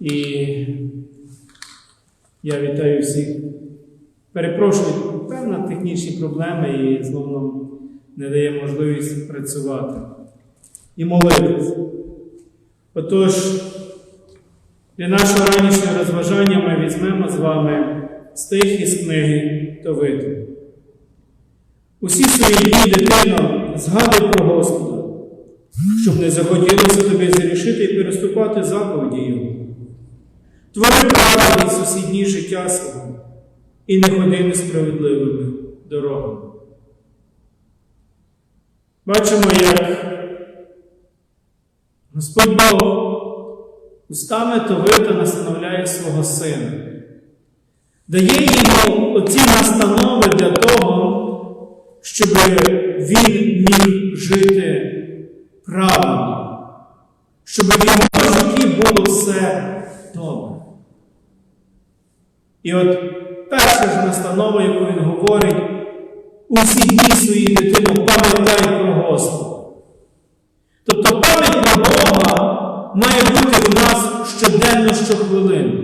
І я вітаю всіх. Перепрошую, певна технічні проблеми і знову нам не дає можливість працювати і молитись. Отож, для нашого ранішнього розважання ми візьмемо з вами стих із книги Товити. Усі свої дні, дитино, згадуй про Господа, щоб не захотілося тобі зарішити і переступати заповіді Його. Твори праведність усі дні життя свого і не ходи несправедливими дорогами. Бачимо, як Господь Бог устами Товита настановляє свого сина, дає йому оці настанови для того, щоб він міг жити правильно, І от перша ж настанова, яку він говорить, усі дні свої дитину пам'ятай про Господа. Тобто пам'ять про Бога має бути в нас щоденно щохвилину.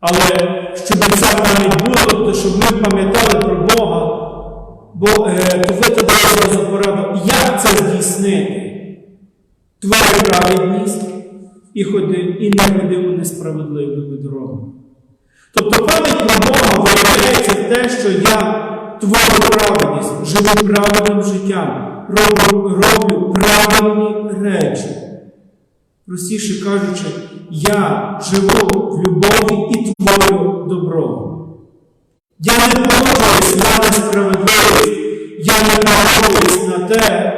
Але щоб ця пам'ять була, тобто, щоб ми пам'ятали про Бога, бо е, то ви тоді пораду, як це здійснити? Твори праведність і ходи, і не ходи у несправедливими дорогами. Тобто пам'ять про Бога виявляється те, що я творю праведність, живу праведним життям, роблю, роблю правильні речі. Простіше кажучи, я живу в любові і творю добро. Я не погоджуюсь на несправедливість, я не погоджуюсь на те,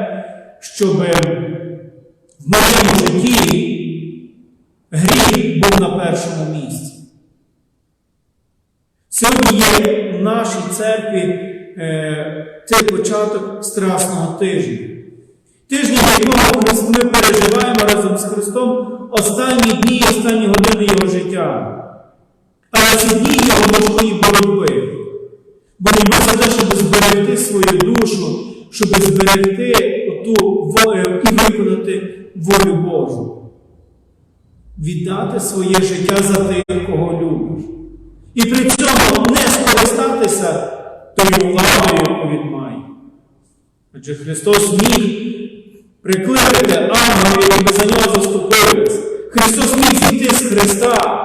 щоб в моєму житті був на першому місці. Сьогодні є в нашій церкві е, цей початок Страсного тижня. Тижня, в якому ми переживаємо разом з Христом останні дні, останні години Його життя. Але ці дні його важкої боротьби. Боротьба за те, щоб зберегти свою душу, щоб зберегти оту волю і виконати волю Божу. Віддати своє життя за тих, кого любиш. І при цьому не скористатися тою владою, яку він має. Адже Христос міг прикликати ангелів, які би за нього заступились. Христос міг зійти з Христа.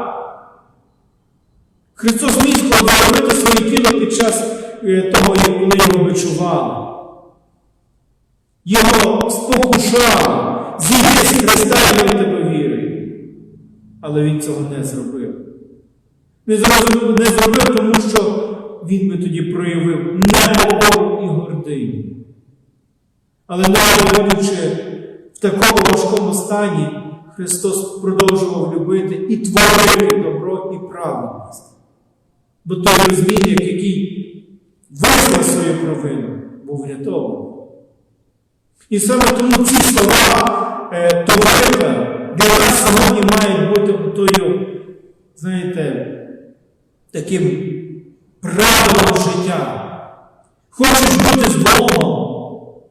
Христос міг зробити своє тіло під час е, того, як вони його бичували. Його спокушали, зійти з Христа і тебе. Але Він цього не зробив. Не зробив, не зробив, тому що він би тоді проявив непокору і гординю. Але навіть будучи в такому важкому стані, Христос продовжував любити і творити добро і праведність. Бо той розмінник, який визнав свою провину, був врятований. І саме тому ці слова е, нас сьогодні мають бути тою, знаєте, таким правилом життя. Хочеш бути з Богом,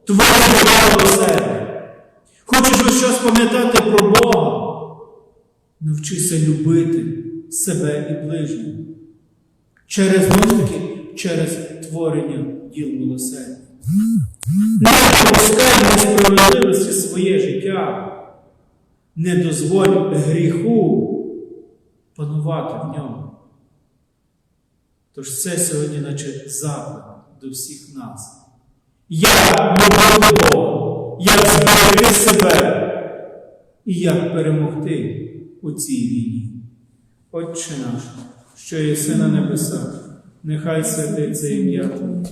твори право себе. Хочеш ось щось пам'ятати про Бога, навчися любити себе і ближнього. Через науки, через творення діл милосердя. Не допускай несправедливості своє життя, не дозволь гріху панувати в ньому. Тож це сьогодні, наче заклик до всіх нас. Як любити Бога, як зберегти себе і як перемогти у цій війні. Отче наш, що єси на небесах, нехай святиться ім'я Твоє,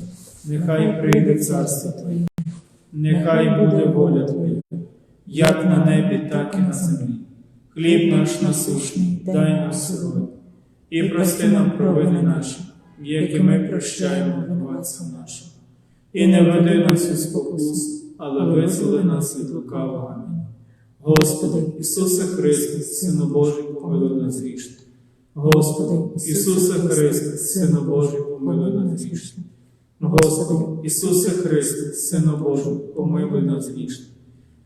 нехай прийде царство Твоє, нехай буде воля Твоя, як на небі, так і на землі. Хліб наш насущний, дай нам сьогодні, і прости нам провини наші, які ми прощаємо винуватцям нашим. І не веди нас у спокусу, але визволи нас від лукавого. Господи, Ісусе Христе, Сину Божий, помилуй нас грішних. Господи, Ісусе Христе, Сину Божий, помилуй нас грішних. Господи, Ісусе Христе, Сину Божий, помилуй нас грішних.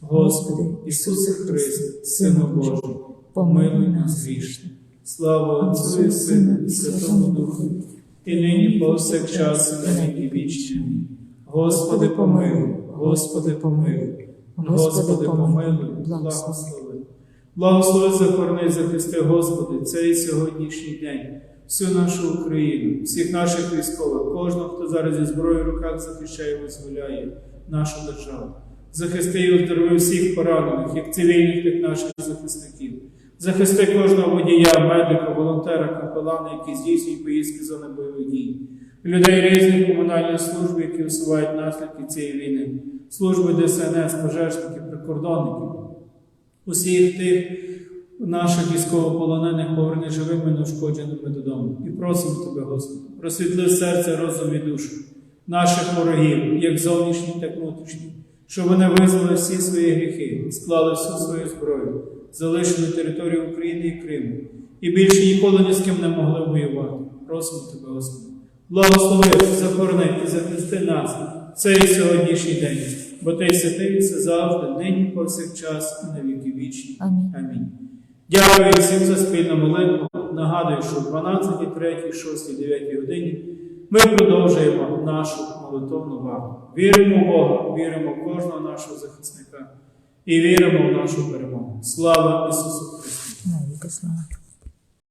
Господи, Ісусе Христе, Сину Божий, помилуй нас грішних. Слава Отцю і Сину і Святому Духу, і нині повсякчас і на віки вічні. Господи, помилуй, Господи, помилуй, Господи, помилуй, благослови. Благослови захорони, захисти, Господи, цей сьогоднішній день, всю нашу Україну, всіх наших військових, кожного, хто зараз зі зброєю в руках захищає визволяє нашу державу. Захисти і оздорови всіх поранених, як цивільних, так і наших захисників. Захисти кожного водія, медика, волонтера, капелана, які здійснюють поїздки зони бойових дій. Людей різних комунальних служб, які усувають наслідки цієї війни, служби ДСНС, пожежників, прикордонників, усіх тих наших військовополонених поверни живими, неушкодженими додому. І просимо тебе, Господи, просвітли серце, розум і душу наших ворогів, як зовнішніх, так і внутрішніх, щоб вони визнали всі свої гріхи, склали всю свою зброю, залишили територію України і Криму, і більше ніколи ні з ким не могли воювати. Просимо тебе, Господи. Благослови, захорони і захисти нас цей сьогоднішній день, бо ти святий все завжди, нині повсякчас і на віки вічні. Амінь. Амінь. Дякую всім за спільну молитву. Нагадую, що в 12, 3, 6, 9 годині ми продовжуємо нашу молитовну вагу. Віримо в Бога, віримо в кожного нашого захисника і віримо в нашу перемогу. Слава Ісусу Христу!